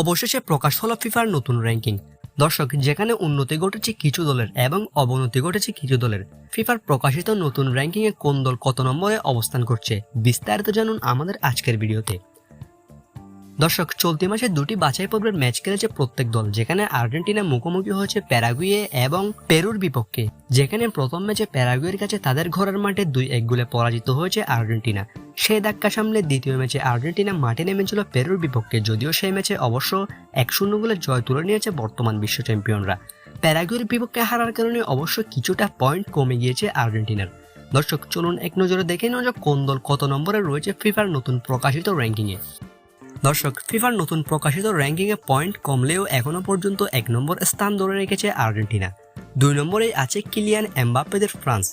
অবশেষে প্রকাশ হলো ফিফার নতুন র্যাঙ্কিং দর্শক, যেখানে উন্নতি ঘটেছে কিছু দলের এবং অবনতি ঘটেছে কিছু দলের। ফিফার প্রকাশিত নতুন র্যাঙ্কিংয়ে কোন দল কত নম্বরে অবস্থান করছে বিস্তারিত জানুন আমাদের আজকের ভিডিওতে। দর্শক, চলতি মাসে দুটি বাছাই পর্বের ম্যাচ খেলেছে প্রত্যেক দল, যেখানে আর্জেন্টিনা মুখোমুখি হয়েছে প্যারাগুয়ে এবং পেরুর বিপক্ষে। যেখানে প্রথম ম্যাচে প্যারাগুয়ের কাছে তাদের ঘরের মাঠে দুই এক গোলে পরাজিত হয়েছে আর্জেন্টিনা। সেই ধাক্কা সামলে দ্বিতীয় ম্যাচে আর্জেন্টিনা মাঠে নেমেছিল পেরুর বিপক্ষে, যদিও সেই ম্যাচে অবশ্য এক শূন্য গোলে জয় তুলে নিয়েছে বর্তমান বিশ্ব চ্যাম্পিয়নরা। প্যারাগুয়ের বিপক্ষে হারার কারণে অবশ্য কিছুটা পয়েন্ট কমে গিয়েছে আর্জেন্টিনার। দর্শক, চলুন এক নজরে দেখে নেওয়া কোন দল কত নম্বরে রয়েছে ফিফার নতুন প্রকাশিত র্যাঙ্কিংয়ে। দর্শক, ফিফার নতুন প্রকাশিত র্যাঙ্কিংয়ে পয়েন্ট কমলেও এখনও পর্যন্ত এক নম্বর স্থান ধরে রেখেছে আর্জেন্টিনা। দুই নম্বরে আছে কিলিয়ান এমবাপ্পেদের ফ্রান্স।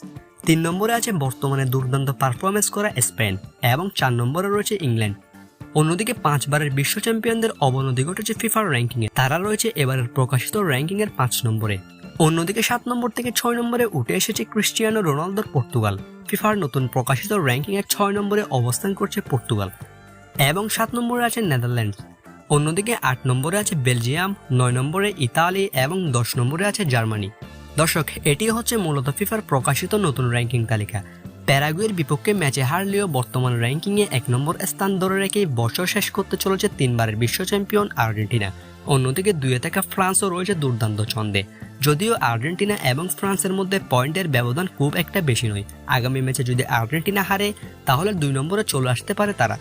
তিন নম্বরে আছে বর্তমানে দুর্দান্ত পারফরমেন্স করা স্পেন এবং চার নম্বরে রয়েছে ইংল্যান্ড। অন্যদিকে পাঁচবারের বিশ্ব চ্যাম্পিয়নদের অবনতি ঘটেছে ফিফার র্যাঙ্কিংয়ে। তারা রয়েছে এবারের প্রকাশিত র্যাঙ্কিংয়ের পাঁচ নম্বরে। অন্যদিকে সাত নম্বর থেকে ছয় নম্বরে উঠে এসেছে ক্রিস্টিয়ানো রোনালদোর পর্তুগাল। ফিফার নতুন প্রকাশিত র্যাঙ্কিংয়ের ছয় নম্বরে অবস্থান করছে পর্তুগাল। এবং সাত নম্বরে আছে নেদারল্যান্ডস। অন্যদিকে আট নম্বরে আছে বেলজিয়াম, নয় নম্বরে ইতালি এবং দশ নম্বরে আছে জার্মানি। দর্শক, এটি হচ্ছে মূলত ফিফার প্রকাশিত নতুন র্যাঙ্কিং তালিকা। প্যারাগুয়ের বিপক্ষে ম্যাচে হারলেও বর্তমান র্যাঙ্কিংয়ে এক নম্বর স্থান ধরে রেখেই বছর শেষ করতে চলেছে তিনবারের বিশ্ব চ্যাম্পিয়ন আর্জেন্টিনা। অন্যদিকে দুয়ে থাকা ফ্রান্সও রয়েছে দুর্দান্ত ছন্দে। যদিও আর্জেন্টিনা এবং ফ্রান্সের মধ্যে পয়েন্টের ব্যবধান খুব একটা বেশি নয়। আগামী ম্যাচে যদি আর্জেন্টিনা হারে, তাহলে দুই নম্বরে চলে আসতে পারে তারা।